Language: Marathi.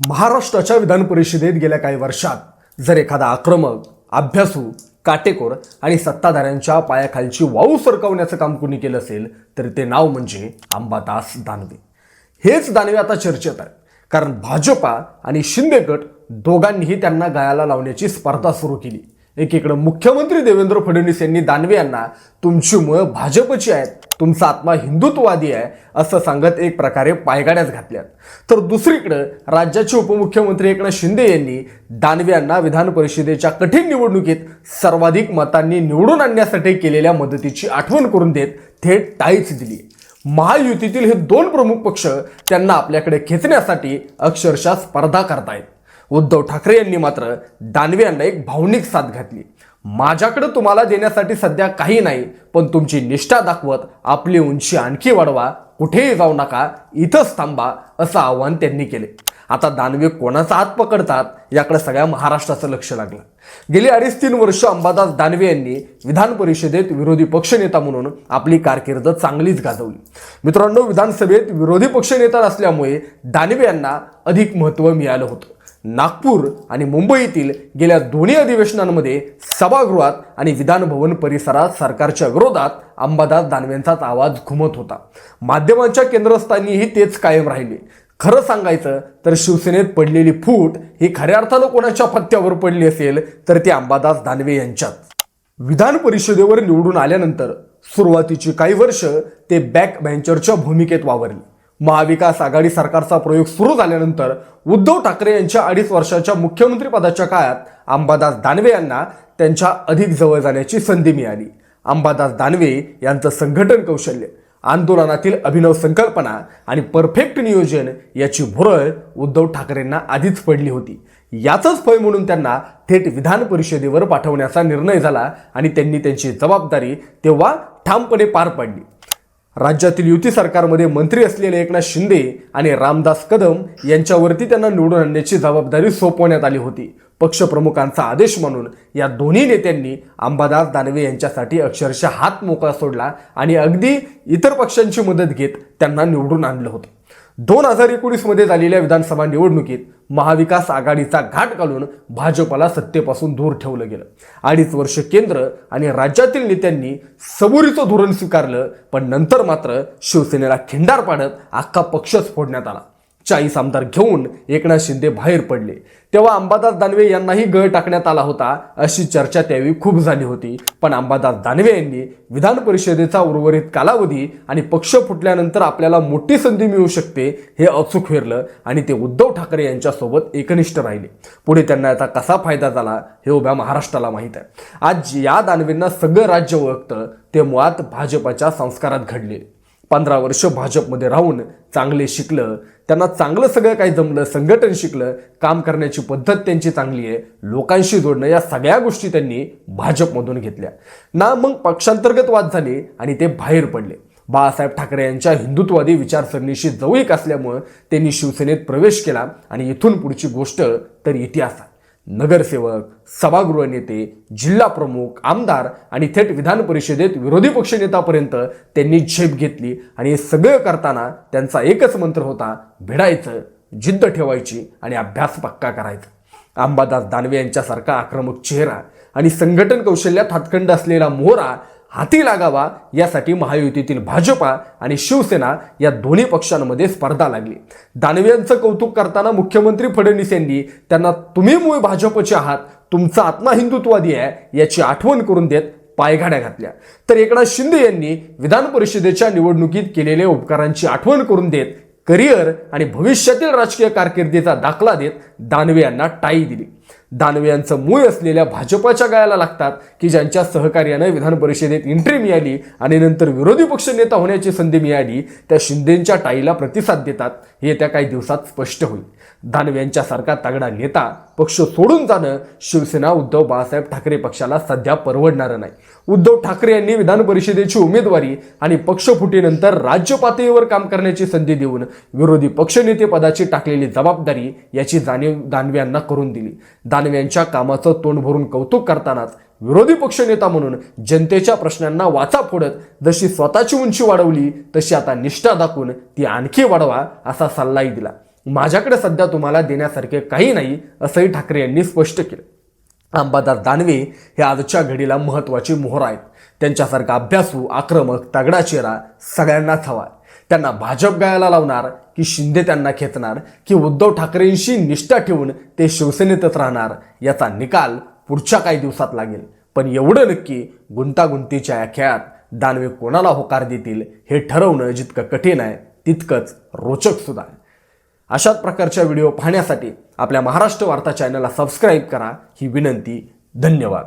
महाराष्ट्राच्या विधान परिषदेत गेल्या काही वर्षात जर एखादा आक्रमक अभ्यासू काटेकोर आणि सत्ताधाऱ्यांच्या पायाखालची वाऊ सरकवण्याचं काम कुणी केलं असेल तर ते नाव म्हणजे अंबादास दानवे. हेच दानवे आता चर्चेत आहे कारण भाजपा आणि शिंदे गट दोघांनीही त्यांना गळाला लावण्याची स्पर्धा सुरू केली. एकीकडे मुख्यमंत्री देवेंद्र फडणवीस यांनी दानवे यांना तुमची मुळं भाजपची आहेत तुमचा आत्मा हिंदुत्ववादी आहे असं सांगत एक प्रकारे पायगाड्याच घातल्यात. तर दुसरीकडं राज्याचे उपमुख्यमंत्री एकनाथ शिंदे यांनी दानवे यांना विधान परिषदेच्या कठीण निवडणुकीत सर्वाधिक मतांनी निवडून आणण्यासाठी केलेल्या मदतीची आठवण करून देत थेट टाळीच दिली. महायुतीतील हे दोन प्रमुख पक्ष त्यांना आपल्याकडे खेचण्यासाठी अक्षरशः स्पर्धा करतायत. उद्धव ठाकरे यांनी मात्र दानवे यांना एक भावनिक साथ घातली. माझ्याकडे तुम्हाला देण्यासाठी सध्या काही नाही पण तुमची निष्ठा दाखवत आपली उंची आणखी वाढवा कुठेही जाऊ नका इथंच थांबा असं आवाहन त्यांनी केले. आता दानवे कोणाचा हात पकडतात याकडे सगळ्या महाराष्ट्राचं लक्ष लागलं. गेली अडीच तीन वर्ष अंबादास दानवे यांनी विधान परिषदेत विरोधी पक्षनेता म्हणून आपली कारकीर्द चांगलीच गाजवली. मित्रांनो विधानसभेत विरोधी पक्षनेता असल्यामुळे दानवे यांना अधिक महत्त्व मिळालं होतं. नागपूर आणि मुंबईतील गेल्या दोन्ही अधिवेशनांमध्ये सभागृहात आणि विधानभवन परिसरात सरकारच्या विरोधात अंबादास दानवेंचाच आवाज घुमत होता. माध्यमांच्या केंद्रस्थानीही तेच कायम राहिले. खरं सांगायचं तर शिवसेनेत पडलेली फूट ही खऱ्या अर्थानं कोणाच्या पत्त्यावर पडली असेल तर ती अंबादास दानवे यांच्यात. विधान परिषदेवर निवडून आल्यानंतर सुरुवातीची काही वर्ष ते बॅक बँचरच्या भूमिकेत वावरले. महाविकास आघाडी सरकारचा प्रयोग सुरू झाल्यानंतर उद्धव ठाकरे यांच्या अडीच वर्षाच्या मुख्यमंत्रीपदाच्या काळात अंबादास दानवे यांना त्यांच्या अधिक जवळ जाण्याची संधी मिळाली. अंबादास दानवे यांचं संघटन कौशल्य आंदोलनातील अभिनव संकल्पना आणि परफेक्ट नियोजन याची भुरळ उद्धव ठाकरेंना आधीच पडली होती. याचंच फळ म्हणून त्यांना थेट विधान परिषदेवर पाठवण्याचा निर्णय झाला आणि त्यांनी त्यांची जबाबदारी तेव्हा ठामपणे पार पाडली. राज्यातील युती सरकारमध्ये मंत्री असलेले एकनाथ शिंदे आणि रामदास कदम यांच्यावरती त्यांना निवडून आणण्याची जबाबदारी सोपवण्यात आली होती. पक्षप्रमुखांचा आदेश म्हणून या दोन्ही नेत्यांनी अंबादास दानवे यांच्यासाठी अक्षरशः हात मोकळा सोडला आणि अगदी इतर पक्षांची मदत घेत त्यांना निवडून आणलं होतं. दोन हजार एकोणीसमध्ये झालेल्या विधानसभा निवडणुकीत महाविकास आघाडीचा घाट घालून भाजपला सत्तेपासून दूर ठेवलं गेलं. अडीच वर्ष केंद्र आणि राज्यातील नेत्यांनी सबुरीचं धोरण स्वीकारलं पण नंतर मात्र शिवसेनेला खिंडार पाडत अख्खा पक्षच फोडण्यात आला. चाळीस आमदार घेऊन एकनाथ शिंदे बाहेर पडले. तेव्हा अंबादास दानवे यांनाही गळ टाकण्यात आला होता अशी चर्चा त्यावेळी खूप झाली होती. पण अंबादास दानवे यांनी विधान परिषदेचा उर्वरित कालावधी आणि पक्ष फुटल्यानंतर आपल्याला मोठी संधी मिळू शकते हे अचूक हेरलं आणि ते उद्धव ठाकरे यांच्यासोबत एकनिष्ठ राहिले. पुढे त्यांना याचा कसा फायदा झाला हे उभ्या महाराष्ट्राला माहीत आहे. आज या दानवेंना सगळं राज्य ओळखतं ते मुळात भाजपाच्या संस्कारात घडले. पंधरा वर्ष भाजपमध्ये राहून चांगले शिकलं त्यांना चांगलं सगळं काही जमलं संघटन शिकलं काम करण्याची पद्धत त्यांची चांगली आहे लोकांशी जोडणं या सगळ्या गोष्टी त्यांनी भाजपमधून घेतल्या. ना मग पक्षांतर्गत वाद झाले आणि ते बाहेर पडले. बाळासाहेब ठाकरे यांच्या हिंदुत्ववादी विचारसरणीशी जवळीक असल्यामुळं त्यांनी शिवसेनेत प्रवेश केला आणि इथून पुढची गोष्ट तर इतिहासात. नगरसेवक सभागृह नेते जिल्हा प्रमुख आमदार आणि थेट विधान परिषदेत विरोधी पक्षनेतापर्यंत त्यांनी झेप घेतली आणि हे सगळं करताना त्यांचा एकच मंत्र होता भिडायचं जिद्द ठेवायची आणि अभ्यास पक्का करायचा. अंबादास दानवे यांच्यासारखा आक्रमक चेहरा आणि संघटन कौशल्यात हातखंड असलेला मोहरा हाती लागावा यासाठी महायुतीतील भाजपा आणि शिवसेना या दोन्ही पक्षांमध्ये स्पर्धा लागली. दानवेंचं कौतुक करताना मुख्यमंत्री फडणवीस यांनी त्यांना तुम्ही मूळ भाजपचे आहात तुमचा आत्मा हिंदुत्वादी आहे याची आठवण करून देत पायघाड्या घातल्या तर एकनाथ शिंदे यांनी विधान परिषदेच्या निवडणुकीत केलेल्या उपकारांची आठवण करून देत करिअर आणि भविष्यातील राजकीय कारकिर्दीचा दाखला देत दानवे यांना टाई दिली. दानवे यांचं मूळ असलेल्या भाजपाच्या गायाला लागतात की ज्यांच्या सहकार्यानं विधान परिषदेत एंट्री मिळाली आणि नंतर विरोधी पक्ष नेता होण्याची संधी मिळाली त्या शिंदेंच्या टाईला प्रतिसाद देतात. हे येत्या काही दिवसात स्पष्ट होईल. दानवे यांच्यासारखा तगडा नेता पक्ष सोडून जाणं शिवसेना उद्धव बाळासाहेब ठाकरे पक्षाला सध्या परवडणारं नाही. उद्धव ठाकरे यांनी विधान परिषदेची उमेदवारी आणि पक्षफुटीनंतर राज्य पातळीवर काम करण्याची संधी देऊन विरोधी पक्षनेते पदाची टाकलेली जबाबदारी याची जाणीव दानवे यांना करून दिली. दानवे यांच्या कामाचं तोंड भरून कौतुक करतानाच विरोधी पक्षनेता म्हणून जनतेच्या प्रश्नांना वाचा फोडत जशी स्वतःची उंची वाढवली तशी आता निष्ठा दाखवून ती आणखी वाढवा असा सल्लाही दिला. माझ्याकडे सध्या तुम्हाला देण्यासारखे काही नाही असंही ठाकरे यांनी स्पष्ट केलं. अंबादास दानवे हे आजच्या घडीला महत्त्वाची मोहर आहेत. त्यांच्यासारखा अभ्यासू आक्रमक तगडा चेहरा सगळ्यांनाच हवा त्यांना भाजप गायला लावणार की शिंदे त्यांना खेचणार की उद्धव ठाकरेंशी निष्ठा ठेवून ते शिवसेनेतच राहणार याचा निकाल पुढच्या काही दिवसात लागेल. पण एवढं नक्की गुंतागुंतीच्या या खेळात दानवे कोणाला होकार देतील हे ठरवणं जितकं कठीण आहे तितकंच रोचक सुद्धा आहे. अशाच प्रकारच्या व्हिडिओ पाहण्यासाठी आपल्या महाराष्ट्र वार्ता चॅनलला सबस्क्राईब करा. ही विनंती धन्यवाद.